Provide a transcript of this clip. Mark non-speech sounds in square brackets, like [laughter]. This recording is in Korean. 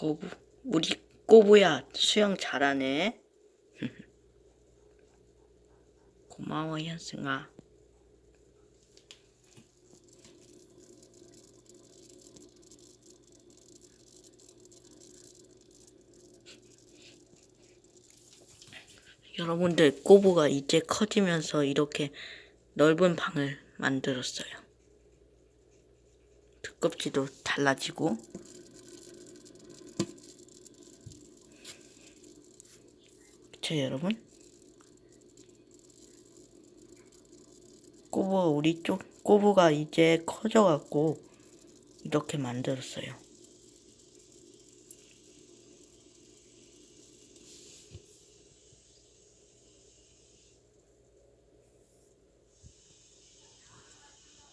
꼬부 우리 꼬부야 수영 잘하네. [laughs] 고마워 현승아. 여러분들 꼬부가 이제 커지면서 이렇게 넓은 방을 만들었어요. 두껍지도 달라지고 그쵸 여러분? 꼬부 우리 쪽 꼬부가 이제 커져갖고 이렇게 만들었어요.